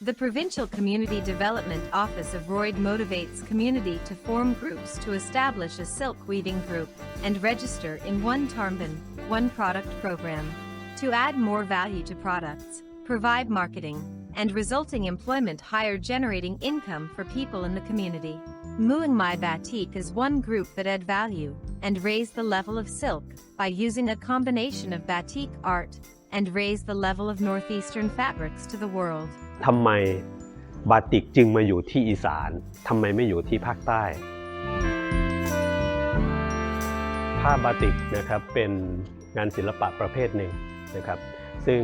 The Provincial Community Development Office of Royd motivates community to form groups to establish a silk weaving group and register in one Tarmbin, one product program. To add more value to products, provide marketing, and resulting employment higher generating income for people in the community. Muang Mai Batik is one group that add value and raise the level of silk by using a combination of batik art and raise the level of northeastern fabrics to the world. ทำไมบาติกจึงมาอยู่ที่อีสานทำไมไม่อยู่ที่ภาคใต้ ผ้าบาติกนะครับเป็นงานศิลปะประเภทหนึ่งนะครับ ซึ่ง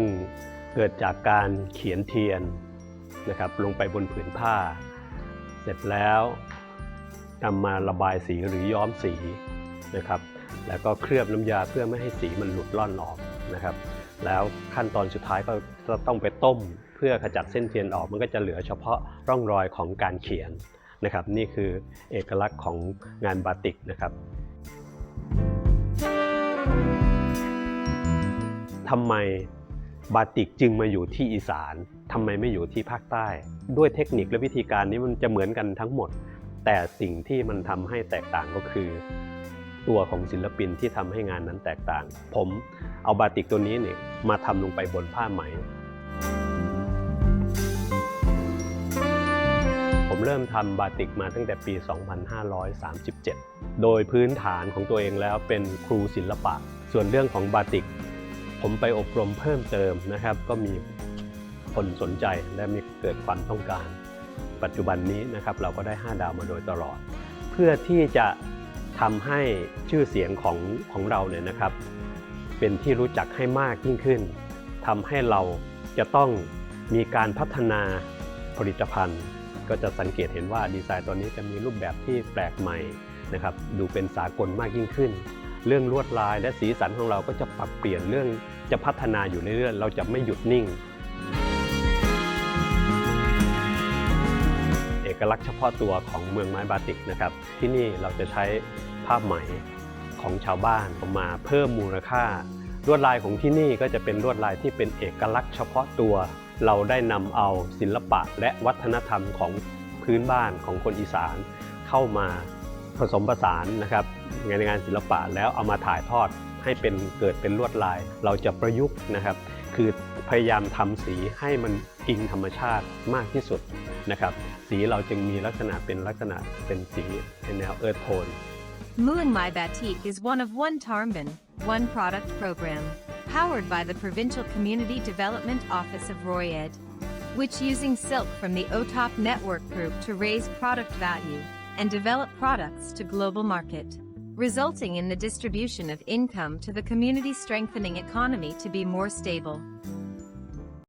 เกิดจากการเขียนเทียนนะครับลงไปบนผืนผ้า เสร็จแล้วนำมาระบายสีหรือย้อมสีนะครับ แล้วก็เคลือบน้ำยาเพื่อไม่ให้สีมันหลุดล่อนออกนะครับ แล้วขั้นตอนสุดท้ายก็จะต้องไปต้ม เพื่อขจัดเส้นเทียนออกมันก็จะเหลือเฉพาะร่องรอยของการเขียนนะครับนี่คือเอกลักษณ์ของงานบาติกนะครับทำไมบาติกจึงมาอยู่ที่อีสานทำไมไม่อยู่ที่ภาคใต้ ด้วยเทคนิคและวิธีการนี้มันจะเหมือนกันทั้งหมด แต่สิ่งที่มันทำให้แตกต่างก็คือ ตัวของศิลปินที่ทำให้งานนั้นแตกต่าง ผมเอาบาติกตัวนี้เนี่ยมาทำลงไปบนผ้าไหม ผมเริ่มทำบาติกมาตั้งแต่ปี 2537 โดยพื้นฐานของตัวเองแล้วเป็นครูศิลปะ ส่วนเรื่องของบาติก ผมไปอบรมเพิ่มเติมนะครับ ก็มีคนสนใจและมีเกิดความต้องการ ปัจจุบันนี้นะครับเราก็ได้ 5 ดาวมาโดยตลอด เพื่อที่จะ ทำให้ชื่อเสียงของของเราเนี่ยนะครับ เป็นที่รู้จักให้มากยิ่งขึ้นทำให้เราจะต้องมีการพัฒนาผลิตภัณฑ์ ก็จะสังเกตเห็นว่าดีไซน์ตัวนี้จะมีรูปแบบที่แปลกใหม่นะครับดูเป็นสากลมากยิ่งขึ้น เรื่องลวดลายและสีสันของเราก็จะปรับเปลี่ยนเรื่องจะพัฒนาอยู่เรื่อยๆเราจะไม่หยุดนิ่ง เอกลักษณ์เฉพาะตัวของเมืองไม้บาติกนะครับ ที่นี่เราจะใช้ ผ้าไหมของชาวบ้านมาเพิ่มมูลค่า ลวดลายของที่นี่ก็จะเป็นลวดลายที่เป็นเอกลักษณ์เฉพาะตัว เราได้นำเอาศิลปะและวัฒนธรรมของพื้นบ้านของคนอีสาน เข้ามาผสมผสานนะครับในงานศิลปะแล้วเอามาถ่ายทอดให้เป็นเกิดเป็นลวดลาย เราจะประยุกต์นะครับ คือพยายามทำสีให้มันอิงธรรมชาติมากที่สุดนะครับ สีเราจึงมีลักษณะเป็นลักษณะเป็นสีในแนวเอิร์ธโทน Muang Mai Batik is one of one Tarmbin, one product program, powered by the Provincial Community Development Office of Royed, which using silk from the OTOP network group to raise product value and develop products to global market, resulting in the distribution of income to the community strengthening economy to be more stable.